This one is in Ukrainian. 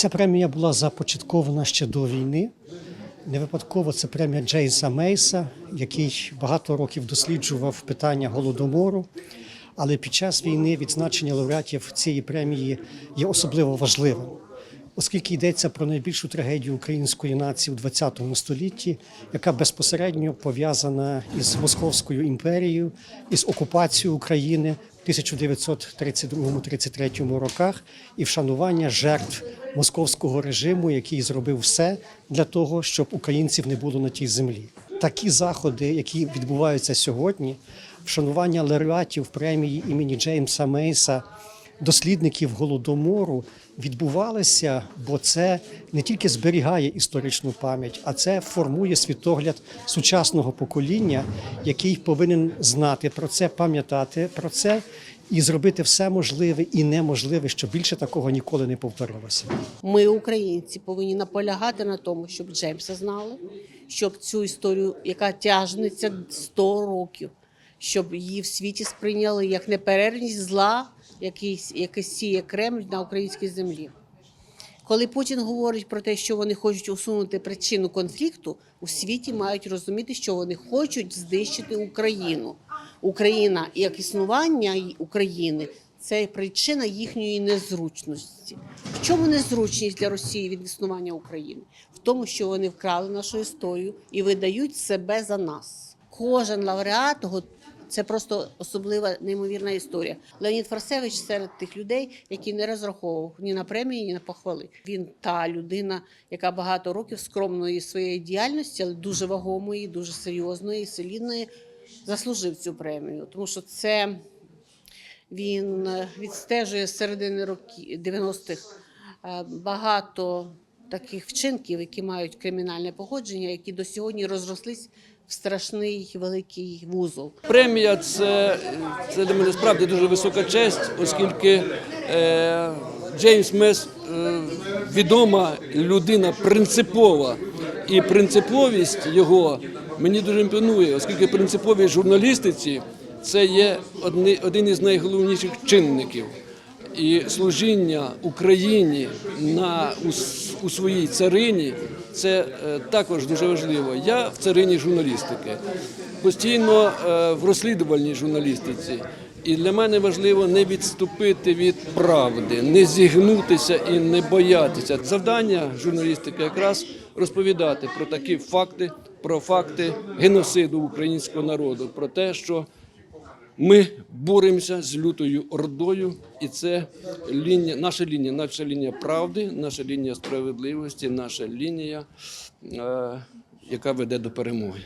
Ця премія була започаткована ще до війни. Не випадково це премія Джеймса Мейса, який багато років досліджував питання голодомору. Але під час війни відзначення лауреатів цієї премії є особливо важливим, оскільки йдеться про найбільшу трагедію української нації у ХХ столітті, яка безпосередньо пов'язана із Московською імперією, із окупацією України в 1932-33 роках і вшанування жертв московського режиму, який зробив все для того, щоб українців не було на тій землі. Такі заходи, які відбуваються сьогодні, вшанування лауреатів премії імені Джеймса Мейса, дослідників голодомору відбувалися, бо це не тільки зберігає історичну пам'ять, а це формує світогляд сучасного покоління, який повинен знати про це, пам'ятати про це і зробити все можливе і неможливе, щоб більше такого ніколи не повторилося. Ми, українці, повинні наполягати на тому, щоб Джеймса знали, щоб цю історію, яка тягнеться 100 років, щоб її в світі сприйняли як неперервність зла, який, який сіє Кремль на українській землі. Коли Путін говорить про те, що вони хочуть усунути причину конфлікту, у світі мають розуміти, що вони хочуть знищити Україну. Україна як існування України це причина їхньої незручності. В чому незручність для Росії від існування України? В тому, що вони вкрали нашу історію і видають себе за нас. Кожен лауреат це просто особлива неймовірна історія. Леонід Фарсевич серед тих людей, які не розраховував ні на премії, ні на похвали. Він та людина, яка багато років скромної своєї діяльності, але дуже вагомої, дуже серйозної, солідної, заслужив цю премію. Тому що це він відстежує з середини років 90-х е, багато таких вчинків, які мають кримінальне походження, які до сьогодні розрослись страшний великий вузол. Премія це, це для мене справді дуже висока честь, оскільки е, Джеймс Мес е, відома людина принципова. І принциповість його мені дуже імпонує, оскільки принциповість журналістиці це є одни, один із найголовніших чинників. І служіння Україні на у, у своїй царині це е, також дуже важливо. Я в царині журналістики, постійно е, в розслідувальній журналістиці. І для мене важливо не відступити від правди, не зігнутися і не боятися. Завдання журналістики якраз розповідати про такі факти, про факти геноциду українського народу, про те, що ми боремося з лютою ордою, і це лінія, наша лінія, наша лінія правди, наша лінія справедливості, наша лінія, е, яка веде до перемоги.